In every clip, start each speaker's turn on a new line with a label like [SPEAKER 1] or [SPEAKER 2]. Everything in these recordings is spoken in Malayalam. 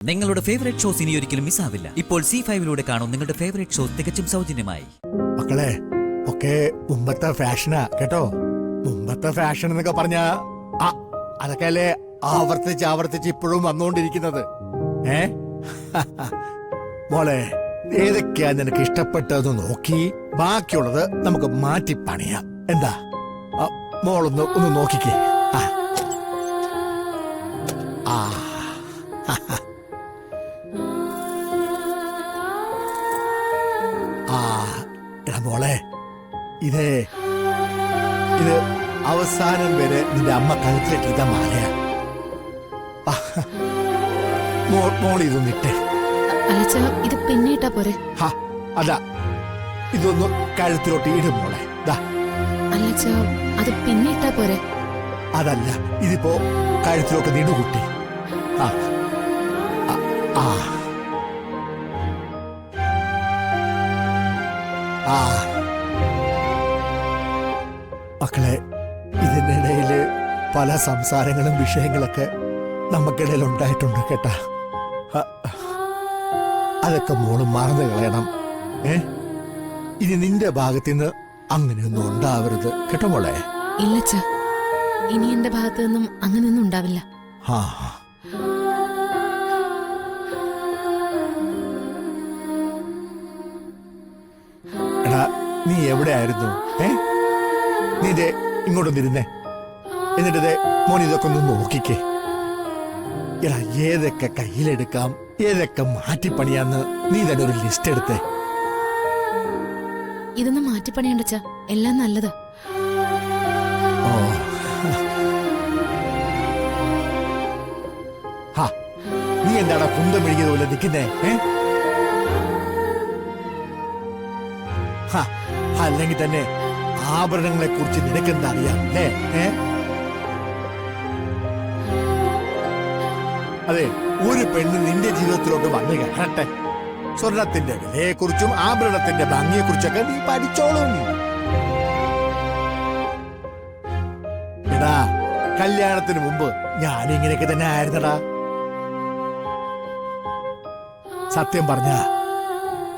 [SPEAKER 1] നിങ്ങളുടെ ഫേവറേറ്റ് ഷോസ് ഇനി ഒരിക്കലും മിസ്സാവില്ല ഇപ്പോൾ സി ഫൈവിലൂടെ കാണും നിങ്ങളുടെ ഫേവറേറ്റ് ഷോസ് തികച്ചും സൗജന്യമായി.
[SPEAKER 2] മക്കളെ ഒക്കെ മുമ്പത്തെ ഫാഷനാ കേട്ടോ? മുമ്പത്തെ ഫാഷൻ എന്നൊക്കെ പറഞ്ഞ അതൊക്കെ അല്ലേ ആവർത്തിച്ച് ആവർത്തിച്ച് ഇപ്പോഴും വന്നുകൊണ്ടിരിക്കുന്നത് ഏ? മോളെ ഏതൊക്കെയാ നിനക്ക് ഇഷ്ടപ്പെട്ടത് നോക്കി? ബാക്കിയുള്ളത് നമുക്ക് മാറ്റി പണിയാം എന്താ മോളൊന്ന് ഒന്ന് നോക്കിക്കേ. മോളെ ഇത് ഇത് അവസാനം വരെ നിന്റെ അമ്മ കഴുത്തിലിട്ടിരുന്ന മാലയാ മോൾ ഇതൊന്നിട്ടേ
[SPEAKER 3] അല്ലച്ച ഇത് പിന്നെ ഇട്ടാ പോരെ.
[SPEAKER 2] അതാ ഇതൊന്ന് കഴുത്തിലോട്ട് ഇടും മോളെ
[SPEAKER 3] അത് പിന്നെ ഇട്ടാ പോരെ.
[SPEAKER 2] അതല്ല ഇതിപ്പോ കഴുത്തിലോട്ട് നിടുകുട്ടി ആ ആ, ആ. ആ. മക്കളെ ഇതിനിടയിൽ പല സംസാരങ്ങളും വിഷയങ്ങളൊക്കെ നമുക്കിടയിൽ ഉണ്ടായിട്ടുണ്ട് കേട്ടാ. അതൊക്കെ മോൾ മറന്നു കളയണം. ഏ? ഇനി നിന്റെ ഭാഗത്തുനിന്ന് അങ്ങനെയൊന്നും ഉണ്ടാവരുത്. കേട്ടോ മോളെ?
[SPEAKER 3] ഇല്ലച്ച. ഇനി എന്റെ ഭാഗത്തു നിന്നും അങ്ങനെയൊന്നും ഉണ്ടാവില്ല.
[SPEAKER 2] ആ. എടാ നീ എവിടെയായിരുന്നു? ഏ? നീ ദേ ഇങ്ങോട്ടൊന്നിരുന്നേ. എന്നിട്ട് ദേ മോൻ ഇതൊക്കെ ഒന്ന് നോക്കിക്കേ. എടാ ഏതൊക്കെ കയ്യിലെടുക്കാം ഏതൊക്കെ മാറ്റിപ്പണിയാന്ന് നീ തന്നെ ഒരു ലിസ്റ്റ് എടുത്തേ.
[SPEAKER 3] ഇതൊന്നും മാറ്റിപ്പണിയണ്ടച്ച എല്ലാം നല്ലതാ.
[SPEAKER 2] ഓ. നീ എന്താടാ കുന്തം മെഴുകിയത് പോലെ നിൽക്കുന്നേ ഏ? അല്ലെങ്കിൽ തന്നെ ആഭരണങ്ങളെ കുറിച്ച് നിനക്കെന്താ അറിയാം അല്ലേ ഏ? അതെ ഒരു പെണ്ണ് നിന്റെ ജീവിതത്തിലോട്ട് വന്നു കയറട്ടെ. സ്വർണത്തിന്റെ വിലയെക്കുറിച്ചും ആഭരണത്തിന്റെ ഭംഗിയെക്കുറിച്ചൊക്കെ നീ പഠിച്ചോളും എടാ കല്യാണത്തിന് മുമ്പ് ഞാൻ ഇങ്ങനെയൊക്കെ തന്നെ ആയിരുന്നടാ. സത്യം പറഞ്ഞ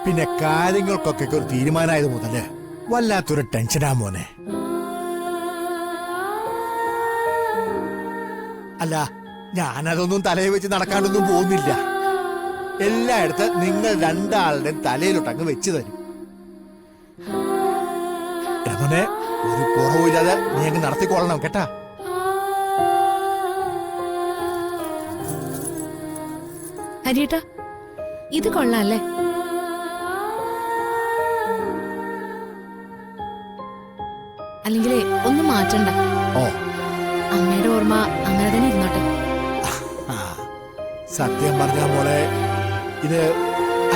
[SPEAKER 2] പിന്നെ കാര്യങ്ങൾക്കൊക്കെ ഒരു തീരുമാനമായത് മുതൽ വല്ലാത്തൊരു ടെൻഷനാ മോനെ. അല്ല ഞാനതൊന്നും തലയിൽ വെച്ച് നടക്കാണ്ടൊന്നും പോകുന്നില്ല. എല്ലായിടത്ത് നിങ്ങൾ രണ്ടാളുടെയും തലയിലോട്ടങ്ങ് വെച്ച് തരും. രമനെ ഒരു കുറവില്ലാതെ നീ അങ്ങ് നടത്തിക്കൊള്ളണം കേട്ടാ?
[SPEAKER 3] ഹരിയേട്ടാ ഇത് കൊള്ളാല്ലേ അല്ലെങ്കിലേ മാറ്റണ്ട
[SPEAKER 2] ഓ.
[SPEAKER 3] അമ്മയുടെ ഓർമ്മ അങ്ങനെ തന്നെ ഇരുന്നോട്ടെ.
[SPEAKER 2] സത്യം പറഞ്ഞ പോലെ ഇത്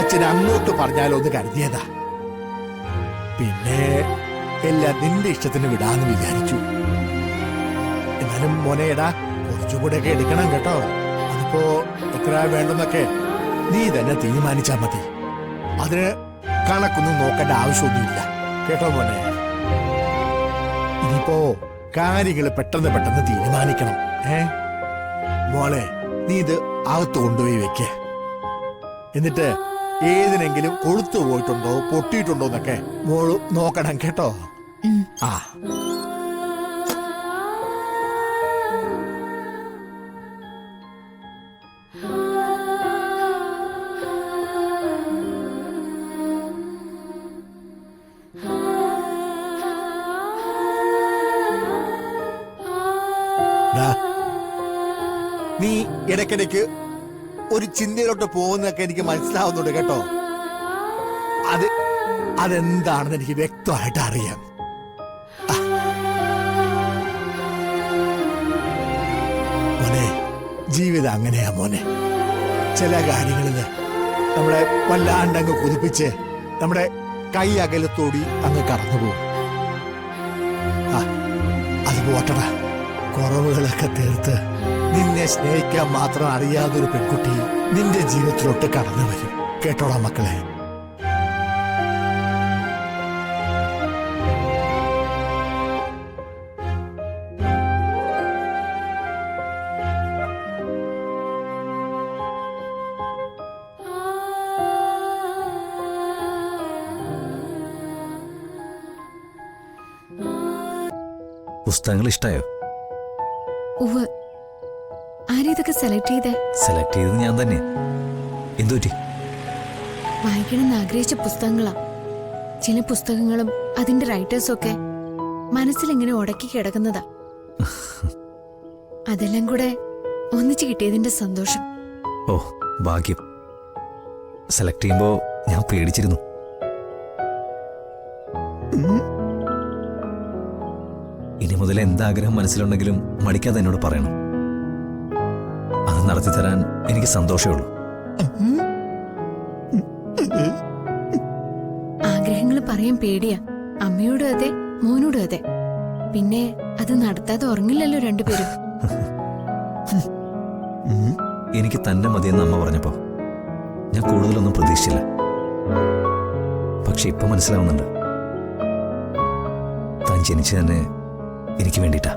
[SPEAKER 2] അച്ഛൻ അങ്ങോട്ട് പറഞ്ഞാലോ എന്ന് കരുതിയതാ. പിന്നെ എല്ലാം നിന്റെ ഇഷ്ടത്തിന് വിടാന്ന് വിചാരിച്ചു. എന്നാലും മോനെ എടാ കുറച്ചും ഒക്കെ എടുക്കണം കേട്ടോ. അതിപ്പോ എത്ര വേണ്ടെന്നൊക്കെ നീ തന്നെ തീരുമാനിച്ചാ മതി. അതിന് കണക്കൊന്നും നോക്കേണ്ട ആവശ്യമൊന്നുമില്ല. കേട്ടോ മോനെ? ഇനിയിപ്പോ കാര്യങ്ങൾ പെട്ടെന്ന് പെട്ടെന്ന് തീരുമാനിക്കണം. ഏ? മോളെ നീ ഇത് അകത്ത് കൊണ്ടുപോയി വെക്കേ. എന്നിട്ട് ഏതിനെങ്കിലും കൊളുത്തു പോയിട്ടുണ്ടോ പൊട്ടിയിട്ടുണ്ടോ എന്നൊക്കെ മോൾ നോക്കണം കേട്ടോ. ആ. ഇടയ്ക്കിടയ്ക്ക് ഒരു ചിന്തയിലോട്ട് പോകുന്നതൊക്കെ എനിക്ക് മനസ്സിലാവുന്നുണ്ട് കേട്ടോ. അത് അതെന്താണെന്ന് എനിക്ക് വ്യക്തമായിട്ട് അറിയാം. മോനെ ജീവിതം അങ്ങനെയാ മോനെ. ചില കാര്യങ്ങളിൽ നമ്മളെ വല്ലാണ്ടങ്ങ് കുതിപ്പിച്ച് നമ്മുടെ കൈ അകലത്തോടി അങ്ങ് കടന്നുപോകും ആ, അത് പോട്ടടാ. കുറവുകളൊക്കെ തീർത്ത് നിന്നെ സ്നേഹിക്കാൻ മാത്രം അറിയാതൊരു പെൺകുട്ടി നിന്റെ ജീവിതത്തിലോട്ട് കടന്നു വരും. കേട്ടോളാം മക്കളെ.
[SPEAKER 4] പുസ്തകങ്ങൾ ഇഷ്ടായോ?
[SPEAKER 3] ആരിതൊക്കെ സെലക്ട് ചെയ്തേ.
[SPEAKER 4] സെലക്ട് ചെയ്തത് ഞാൻ തന്നെ. എന്തുപറ്റി?
[SPEAKER 3] വായിക്കണമെന്ന് ആഗ്രഹിച്ച പുസ്തകങ്ങളാ. ചില പുസ്തകങ്ങളും അതിന്റെ റൈറ്റേഴ്സും ഒക്കെ മനസ്സിലിങ്ങനെ ഉടക്കി കിടക്കുന്നതാ. അതെല്ലാം കൂടെ ഒന്നിച്ചു കിട്ടിയതിന്റെ സന്തോഷം.
[SPEAKER 4] ഓ ഭാഗ്യം. സെലക്ട് ചെയ്യുമ്പോ ഞാൻ പേടിച്ചിരുന്നു. ഇനി മുതൽ എന്താഗ്രഹം മനസ്സിലുണ്ടെങ്കിലും മടിക്കാതെ എന്നോട് പറയണം. അത് നടത്തി തരാൻ എനിക്ക് സന്തോഷമേ ഉള്ളൂ.
[SPEAKER 3] ആഗ്രഹങ്ങൾ പറയാൻ പേടിയാ. അമ്മയോടും അതെ മോനോടും അതെ. പിന്നെ അത് നടത്താതെ ഉറങ്ങില്ലല്ലോ രണ്ടുപേരും.
[SPEAKER 4] എനിക്ക് തന്നെ മതിയെന്ന് അമ്മ പറഞ്ഞപ്പോ ഞാൻ കൂടുതലൊന്നും പ്രതീക്ഷിച്ചില്ല. പക്ഷെ ഇപ്പൊ മനസ്സിലാവുന്നുണ്ട്. താൻ ജനിച്ചു തന്നെ എനിക്ക് വേണ്ടിയിട്ടാ.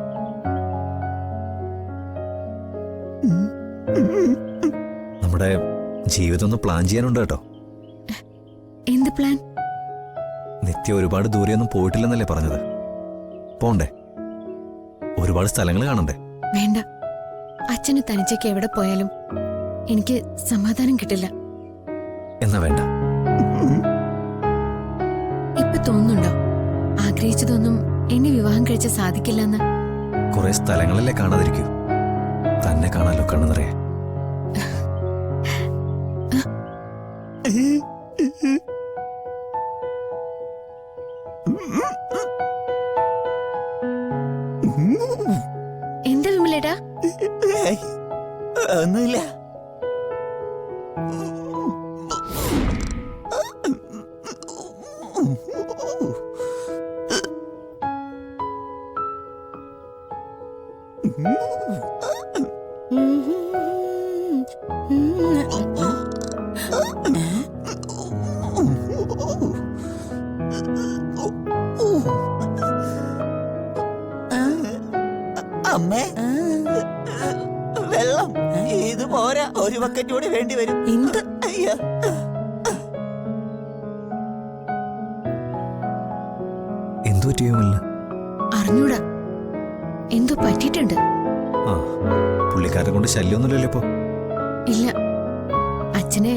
[SPEAKER 4] നമ്മുടെ ജീവിതം ഒന്ന് പ്ലാൻ ചെയ്യാനുണ്ട് കേട്ടോ.
[SPEAKER 3] എന്ത് പ്ലാൻ
[SPEAKER 4] നിത്യം ഒരുപാട് ദൂരെയൊന്നും പോയിട്ടില്ലെന്നല്ലേ പറഞ്ഞത്. പോണ്ടേ? ഒരുപാട് സ്ഥലങ്ങൾ കാണണ്ടേ?
[SPEAKER 3] വേണ്ട. അച്ഛന് തനിച്ചേക്ക് എവിടെ പോയാലും എനിക്ക് സമാധാനം കിട്ടില്ല.
[SPEAKER 4] എന്നാ വേണ്ട.
[SPEAKER 3] ഇപ്പൊ തോന്നുന്നുണ്ടോ? ആഗ്രഹിച്ചതൊന്നും എന്നെ വിവാഹം കഴിച്ച സാധിക്കില്ലെന്ന്?
[SPEAKER 4] കുറെ സ്ഥലങ്ങളല്ലേ കാണാതിരിക്കൂ. തന്നെ കാണാലോ കണ്ണു നിറയെ
[SPEAKER 3] എന്താ വിമലേട്ടാ?
[SPEAKER 2] ഒന്നുമില്ല.
[SPEAKER 5] അമ്മേ വെള്ളം. ഇത് പോരാ. ഒരു ബക്കറ്റ് കൂടി വേണ്ടി വരും.
[SPEAKER 3] എന്ത്?
[SPEAKER 5] അയ്യോ.
[SPEAKER 4] എന്തു പറ്റിയുമല്ല
[SPEAKER 3] അറിഞ്ഞൂടാ. എന്തോ പറ്റിയിട്ടുണ്ട്.
[SPEAKER 4] ആ പുള്ളിക്കാരനെ കൊണ്ട് ശല്യമൊന്നുമില്ലല്ലോ ഇപ്പോ.
[SPEAKER 3] ഇല്ല. അച്ഛനെ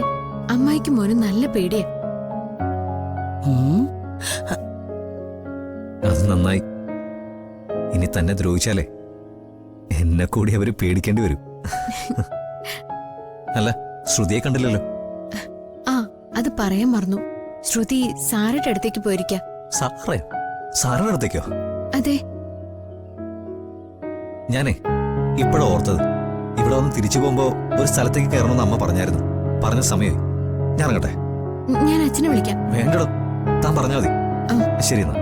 [SPEAKER 3] അമ്മായിക്ക് മോനും നല്ല പേടിയാ.
[SPEAKER 4] അത് നന്നായി. ഇനി തന്നെ ദ്രോഹിച്ചാലേ എന്നെ കൂടി അവർ പേടിക്കേണ്ടി വരും. അല്ല ശ്രുതിയെ കണ്ടില്ലല്ലോ.
[SPEAKER 3] ആ അത് പറയാൻ മറന്നു. ശ്രുതി സാറയുടെ അടുത്തേക്ക് പോയിരിക്ക.
[SPEAKER 4] സാറയോ സാറിന്റെ അടുത്തേക്കോ?
[SPEAKER 3] അതെ.
[SPEAKER 4] ഞാനേ ഇപ്പോഴോ ഓർത്തത്. ഇവിടെ വന്ന് തിരിച്ചു പോകുമ്പോ ഒരു സ്ഥലത്തേക്ക് കയറണമെന്ന് അമ്മ പറഞ്ഞായിരുന്നു. പറഞ്ഞ സമയമായി.
[SPEAKER 3] ഞാനങ്ങട്ടെ. ഞാൻ അച്ഛനെ വിളിക്കാം.
[SPEAKER 4] വേണ്ടടോ. താൻ പറഞ്ഞാൽ മതി. ശരി എന്നാ.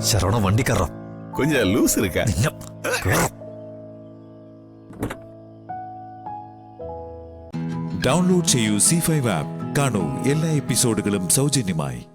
[SPEAKER 4] ശരവണ വണ്ടി
[SPEAKER 6] കറോ.
[SPEAKER 4] കൊഞ്ച ലൂസ്
[SPEAKER 6] ഡൗൺലോഡ് ചെയ്യൂ സി ഫൈവ് ആപ്പ്. കാണൂ എല്ലാ എപ്പിസോഡുകളും സൗജന്യമായി.